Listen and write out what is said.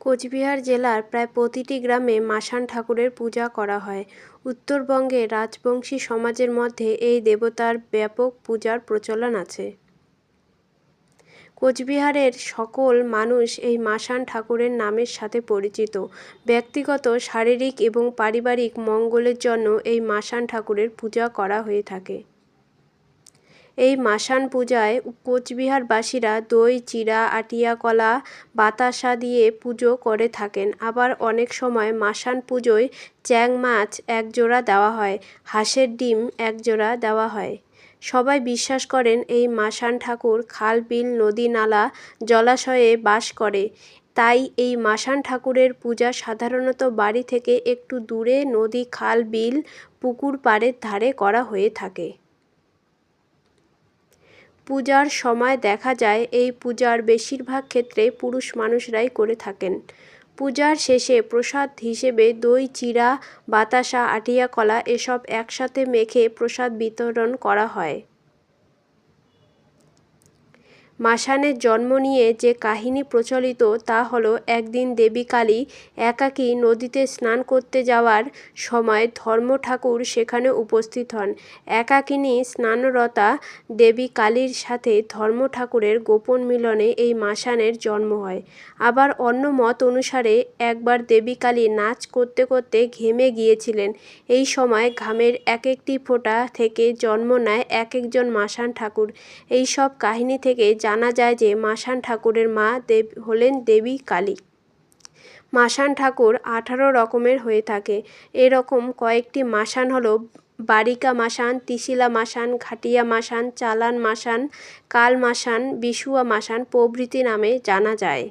কোচবিহার জেলার প্রায় প্রতিটি গ্রামে মাসান ঠাকুরের পূজা করা হয়। উত্তরবঙ্গে রাজবংশী সমাজের মধ্যে এই দেবতার ব্যাপক পূজার প্রচলন আছে। কোচবিহারের সকল মানুষ এই মাসান ঠাকুরের নামের সাথে পরিচিত। ব্যক্তিগত, শারীরিক এবং পারিবারিক মঙ্গলের জন্য এই মাসান ঠাকুরের পূজা করা হয়ে থাকে। এই মাসান পূজায় কোচবিহারবাসীরা দই চিরা আটিয়া কলা, বাতাসা দিয়ে পুজো করে থাকেন। আবার অনেক সময় মাসান পুজোয় চ্যাং মাছ এক জোড়া দেওয়া হয়, হাঁসের ডিম এক জোড়া দেওয়া হয়। সবাই বিশ্বাস করেন এই মাসান ঠাকুর খাল, বিল, নদী, নালা জলাশয়ে বাস করে। তাই এই মাসান ঠাকুরের পূজা সাধারণত বাড়ি থেকে একটু দূরে নদী, খাল, বিল, পুকুর পাড়ের ধারে করা হয়ে থাকে। পূজার সময় দেখা যায়, এই পূজার বেশিরভাগ ক্ষেত্রে পুরুষ মানুষরাই করে থাকেন। পূজার শেষে প্রসাদ হিসেবে দই, চিড়া, বাতাসা, আটিয়া, কলা এসব একসাথে মেখে প্রসাদ বিতরণ করা হয়। মাসানের জন্ম নিয়ে যে কাহিনী প্রচলিত তা হলো একদিন দেবী কালী একাকী নদীতে স্নান করতে যাওয়ার সময় ধর্ম ঠাকুর সেখানে উপস্থিত হন। একাকিনী স্নানরতা দেবী কালীর সাথে ধর্ম ঠাকুরের গোপন মিলনে এই মাসানের জন্ম হয়। আবার অন্য মত অনুসারে একবার দেবী কালী নাচ করতে করতে ঘেমে গিয়েছিলেন। এই সময় ঘামের এক একটি ফোঁটা থেকে জন্ম নেয় এক একজন মাসান ঠাকুর। এই সব কাহিনী থেকে জানা যায় যে মাসান ঠাকুরের মা দেব, হলেন দেবী কালী। মাসান ঠাকুর আঠারো রকমের হয়ে থাকে। এরকম কয়েকটি মাসান হলো বারিকা মাসান তিসিলা মাসান ঘাটিয়া মাসান চালান মাসান কাল মাসান বিশুয়া মাসান প্রভৃতি নামে জানা যায়।